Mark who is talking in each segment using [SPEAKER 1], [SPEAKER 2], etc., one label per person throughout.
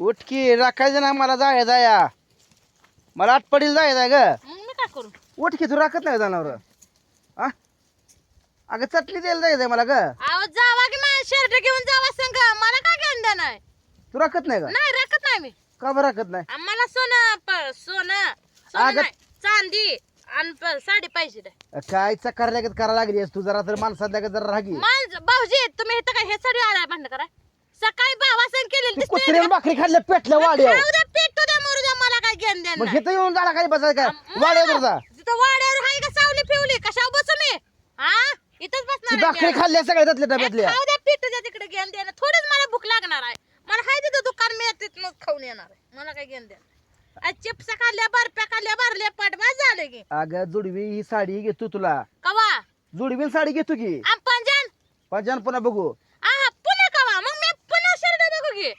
[SPEAKER 1] उठकी राखायचं ना मला जाया जाया. मला आटपडील जायचं ग.
[SPEAKER 2] मग मी काय करू?
[SPEAKER 1] उठकी तू राखत नाही जनावर. हा अगं चटणी द्यायला जायचंय मला ग.
[SPEAKER 2] अहो जावा की माझ्या शर्ट घेऊन जावा संग. मला काय घेऊन देणार
[SPEAKER 1] तू राखत नाही का
[SPEAKER 2] नाही राखत नाही मी.
[SPEAKER 1] का बरं राखत नाही?
[SPEAKER 2] आम्हाला सोनं प- सोनं सोनं
[SPEAKER 1] अगं-
[SPEAKER 2] नाही, चांदी आणि प- साडी पाहिजे रे.
[SPEAKER 1] काय चक्कर लागत करा लागली तू जरा तर माणसात लागत जरा रागी
[SPEAKER 2] माणस भाऊजी तुम्ही इथं काय हे साडी आलाय भांडण करा? सकाळी भावासन केलेली
[SPEAKER 1] तू
[SPEAKER 2] दिसते
[SPEAKER 1] कुत्र्याला भाकरी खाल्ल्या पेटल्या वाड्यावर.
[SPEAKER 2] खाऊ द्या पेटू द्या मरू द्या मला काय घेऊन द्या
[SPEAKER 1] मग तर येऊन झाला काही बसायचं काय? वाड्यावर जा.
[SPEAKER 2] तिथं वाड्यावर हाय का सावली फिवली कशावर बसू मी हा? इथंच
[SPEAKER 1] ती
[SPEAKER 2] बसणार आहे
[SPEAKER 1] भाकरी
[SPEAKER 2] मी.
[SPEAKER 1] खाल्ल्या सगळ्या त्यातल्या
[SPEAKER 2] ए,
[SPEAKER 1] डब्यातल्या
[SPEAKER 2] खाऊ पेटू द्या तिकडे घेऊन द्या थोडीच मला भूक लागणार आहे. मला हाय तिथं दुकान मी तिथनं खाऊन येणार आहे. मला काय घेऊन द्या चिप्स खाल्ल्या बर्फ्या खाल्ल्या भरल्या पाठवा झाले की.
[SPEAKER 1] अगं जुडवी ही साडी घेतो तुला.
[SPEAKER 2] कवा?
[SPEAKER 1] जुडवीन साडी घेतो की.
[SPEAKER 2] आम पंजान.
[SPEAKER 1] पंजान पुन्हा बघू
[SPEAKER 2] हा पुन्हा कवा मग मी पुन्हा शर्ट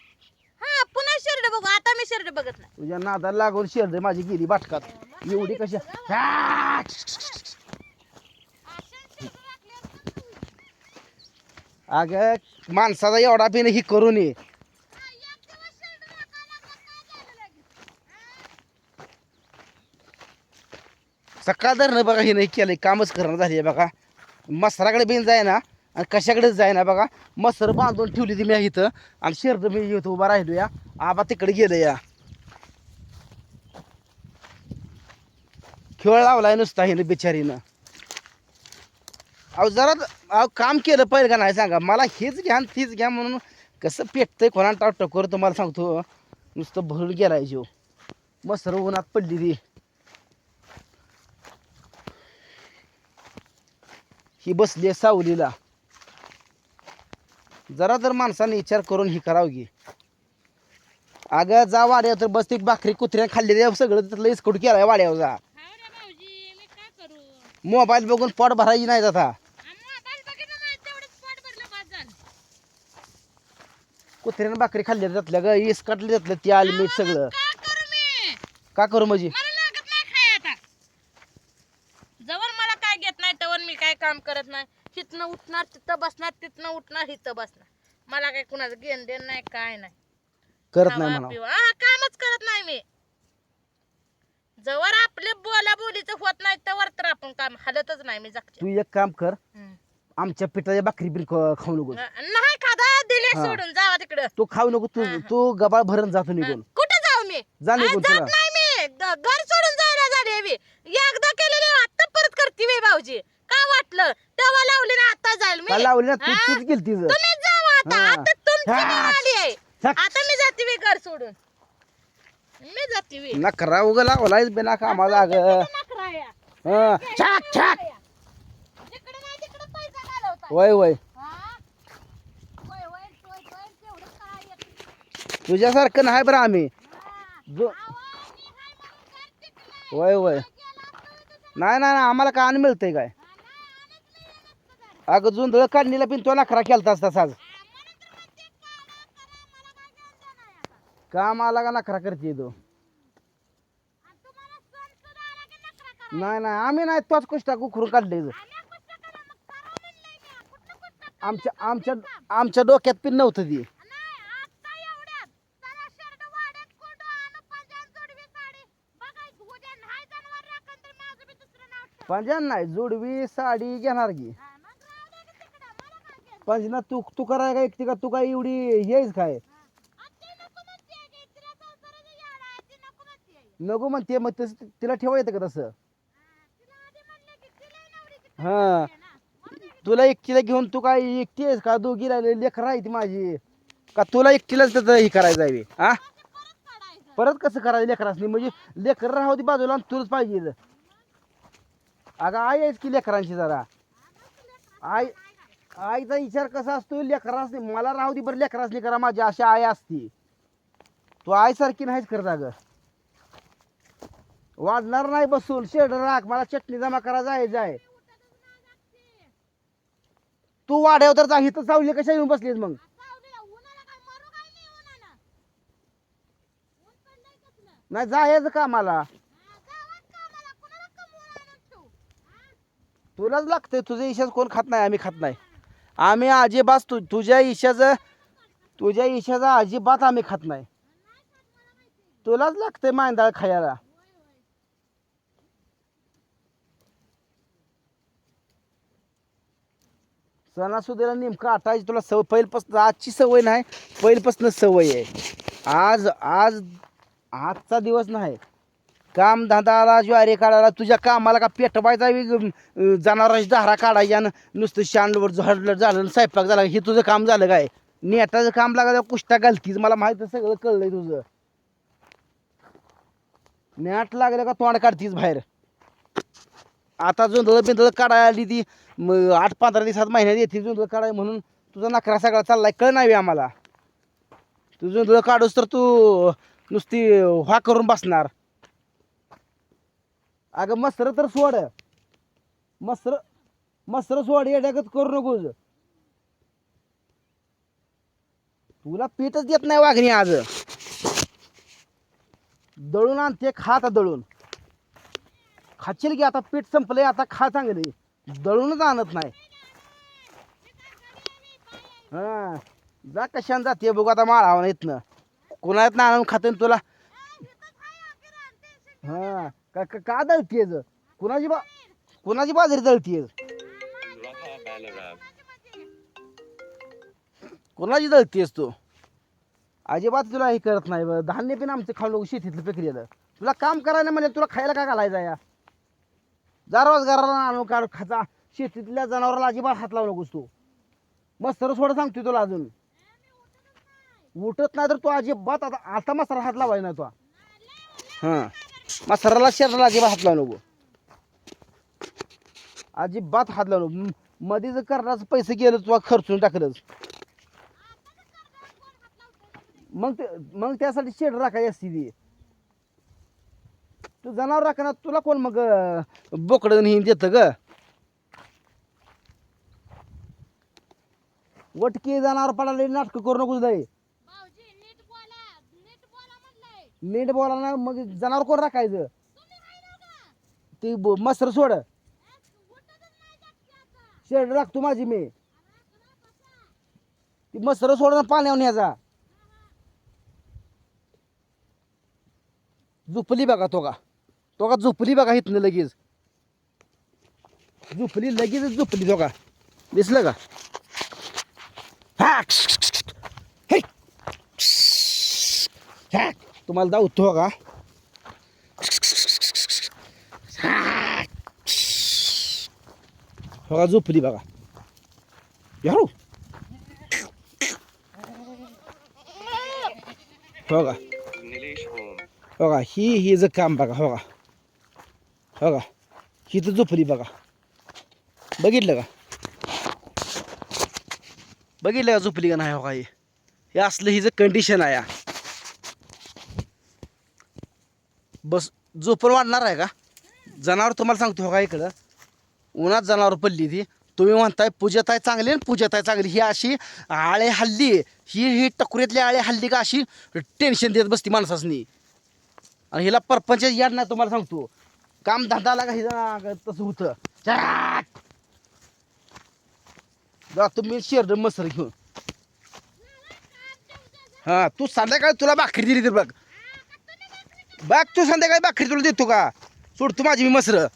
[SPEAKER 2] हा पुन्हा शर्ट बघू. आता मी शर्ट बघत नाही.
[SPEAKER 1] तुझ्या नादाला लागून शेरडे माझी गेली बाटकात. एवढी कशी हा! अगं माणसाचा एवढा पिणे ही करून ये. सकाळ धरणं बघा हे नाही केलंय. कामच करणं झाली बघा. मसराकडे बिन जाय ना. आणि कशाकडेच जायना बघा. मसर बांधून ठेवली ती मी इथं. आणि शेरड मी इथं उभा राहिलो या. आबा तिकडे गेलं या. खेळ लावलाय नुसता हिनं बिचारीनं. अहो जरा अहो काम केलं पाहिजे का नाही सांगा. मला हेच घ्या आणि तीच घ्या म्हणून कसं पेटतंय कोणा टाव टकोर तुम्हाला सांगतो. नुसतं भरून गेलाय जीव. मसर उन्हात पडली ती. ही बसली आहे सावलीला. जरा तर माणसाने विचार करून ही करावं की. अगं जा वाड्यावर तर बस ती भाकरी कुत्र्या खाल्ली सगळं तिथलं इस्कूट केलाय वाड्यावर जा. मोबाईल बघून पोट भरायची नाही जाता कुत्र्यानं भाकरी खाल्ली त्यातल्या ग इस काटली त्यातलं तेल मीठ सगळं. का करू म्हणजे
[SPEAKER 2] मला लागत नाही खाय आता जवळ मला काय घेत नाही तवर मी काय काम करत नाही तिथनं उठणार तिथं बसणार तिथनं उठणार इथं बसणार. मला काय कुणाचं घेण देण नाही काय नाही.
[SPEAKER 1] करत नाही
[SPEAKER 2] खावा
[SPEAKER 1] म्हणा
[SPEAKER 2] पिवा. हा, कामच करत नाही मी. जवळ आपले बोला बोलीचं होत नाही तवर तर आपण काम हलतच नाही मी जगते.
[SPEAKER 1] तू एक काम कर आमच्या पिठाच्या भाकरी बिन खाऊ नको.
[SPEAKER 2] नाही खादा दिले
[SPEAKER 1] हा.
[SPEAKER 2] सोडून जावा तिकडं.
[SPEAKER 1] तू खाऊ नको तू तू गबाळ भरून जातो निघून.
[SPEAKER 2] कुठे जाऊ मी?
[SPEAKER 1] जा
[SPEAKER 2] आ,
[SPEAKER 1] निघून
[SPEAKER 2] जात
[SPEAKER 1] तुला
[SPEAKER 2] नाही मी. ग- घर सोडून जायला झाले मी. एकदा केलेले आता परत करते मी भाऊजी. वाटलं. तेव्हा लावली ना आता जाईल मी.
[SPEAKER 1] का लावली ना? तू? तूच गेली तिचं
[SPEAKER 2] तुम्ही जावा आता.
[SPEAKER 1] हा.
[SPEAKER 2] आता तुमची
[SPEAKER 1] हा.
[SPEAKER 2] वेळ आली आहे. आता मी जाते मी घर सोडून. मी जाते मी
[SPEAKER 1] नकरा उगा लावलाय बिना कामाला अग. छाक छाक. वय वय.
[SPEAKER 2] हा?
[SPEAKER 1] तुझ्यासारखं नाही बरं आम्ही. जो. वय वय. नाही नाही नाही, आम्हाला काय मिळतंय काय? अगं जुंधळ काढणीला पिन तो नखरा केलता तसाच काम आला का नखरा करते तो. नाही नाही आम्ही नाही तोच कुष्टा उखरून काढले आमच्या आमच्या आमच्या डोक्यात पिन नव्हतं ती. पंजान नाही जुडवी साडी घेणार की. पंजना तू तू कराय का एकटी का? तू काय एवढी हेच काय? नको म्हणते मग तसं तिला ठेवा येतं का तसं? हा तुला एकटीला घेऊन तू काय एकटी आहेस का? दोघीला लेकर आहे ती माझी. का तुला एकटीलाच त्याचं हे करायचं आहे? हा परत कसं करायचं लेकरांनी म्हणजे लेकर राहू ती बाजूला आणि तुलाच पाहिजे. अगं आई आहेस की लेकरांची जरा? आई आईचा विचार कसा असतो लेकरास मला राहू दे बरं लेकरांनी करा माझी अशी आई असती. तू आईसारखी नाहीच करत अगं. वाढणार नाही बसून शेड राख मला चटणी जमा करा जाय जाय. तू वाढव तर जा इथं चावली कशा येऊन बसलीस मग? नाही जायचं का मला तुलाच लागतंय तुझे इशाच कोण खात नाही आम्ही खात नाही. आम्ही अजिबात तु तुझ्या इशाचं तुझ्या इशाचा अजिबात आम्ही खात नाही. तुलाच लागते मांदाळ खायला. सणासुदीला नेमकं आटायची तुला सवय पहिलीपासून आजची सवय नाही पहिलीपासून सवय आहे. आज आज आजचा दिवस नाही. काम धंदाला ज्वारी काढायला तुझ्या कामाला का पेटवायचा जनावरांची धारा काढायच्या नुसतं शांडवर झाडलं झालं स्वयंपाक झाला. हे तुझं काम झालं काय? नेटाचं काम लागायचं कुष्टा घालतीस? मला माहीत सगळं कळलंय तुझं. नेट लागलं का तोंड काढतीस बाहेर? आता जोंधळ बिंधळ काढायला आली ती आठ पंधरा दिवसात महिन्यात येते जोंधळ काढाय म्हणून. तुझा नखरा सगळा चाललाय कळ नाही आम्हाला. तू जोंधळ काढूस तर तू नुसती व्हा करून बसणार. अगं मस्त्र तर सोड. मस्त्र मस्तर सोड येड्यागत करू नकोस. तुला पीठच देत नाही वाघणी आज. दळून आणते खा आता दळून. खाचील की आता पीठ संपलंय आता खा चांगली. दळूनच आणत नाही. हा जा कशाने जाते बघू आता माळावं येत ना आणून खात तुला. हा. का का- का दळतीयेच कुणाची बा कुणाची बाजरी दळतीयेस कुणाची दळतीयस तू? अजिबात तुला हे करत नाही बरं. धान्य पण आमचं खाऊ नको शेतीतलं प्रक्रियेला तुला काम करायला म्हणजे तुला खायला काय घालायचं या? जा रोजगाराला आणू काढ खाचा शेतीतल्या जनावराला अजिबात हात लावू नकोस तू. मस्तर सोड सांगतोय तुला अजून. उठत नाही तर तू अजिबात आता आता मस्तर हात लावायला नाही तो. हां. मसराला शरीराला अजिबात हात लावू नको. अजिबात हात लावू नको. मध्ये जर करण्याचं पैसे गेलं तुला खर्चून टाकलंच. मग ते मग त्यासाठी शेड राखायची असती ती तू जनावर राखणार तुला कोण मग बोकडं नाही देतं ग? वटकी जनावर पडायला नाटकं करू नको जाई
[SPEAKER 2] भाऊजी नीट बोला नीट बोला म्हणलंय
[SPEAKER 1] नीट बोला ना मग जनावर कोण राखायचं?
[SPEAKER 2] तुम्ही
[SPEAKER 1] ती मसर सोड. शेड राखतो माझी मी. ती मसर सोड ना पाण्यावर न्यायचा. झुपली बघा तो का. तो का झुपली बघा इथनं लगेच. झुपली लगेच झुपली तो का. दिसलं का? हा. हे. हा. तुम्हाला दावतो का बघा झोपली बघा. यारो. हो हो ही ही ज काम बघा हो का हो का ही तर झोपली बघा. बघितलं का? बघितलं का झोपली का नाही हो? का हे असलं हिचं कंडिशन आहे हा. बस झोपून वाढणार आहे का? जनावर तुम्हाला सांगतो हो का इकडं. उन्हात जनावर पडली ती. तुम्ही म्हणताय पूजताय चांगली आणि पूजताय चांगली. ही अशी आळे हल्ली ही ही टकुरीतली आळे हल्ली का अशी टेन्शन देत बसती माणसासनी. आणि हिला परपंच याद नाही तुम्हाला सांगतो. काम धंदाला का हिला तसं होतं. जा तुम्ही शेरड मसर घेऊन. हां तू संध्याकाळी तुला भाकरी दिली तर बघ. बघ तू संध्याकाळी भाकरी तुला देतो का? सोड तू माझी मी मसरं.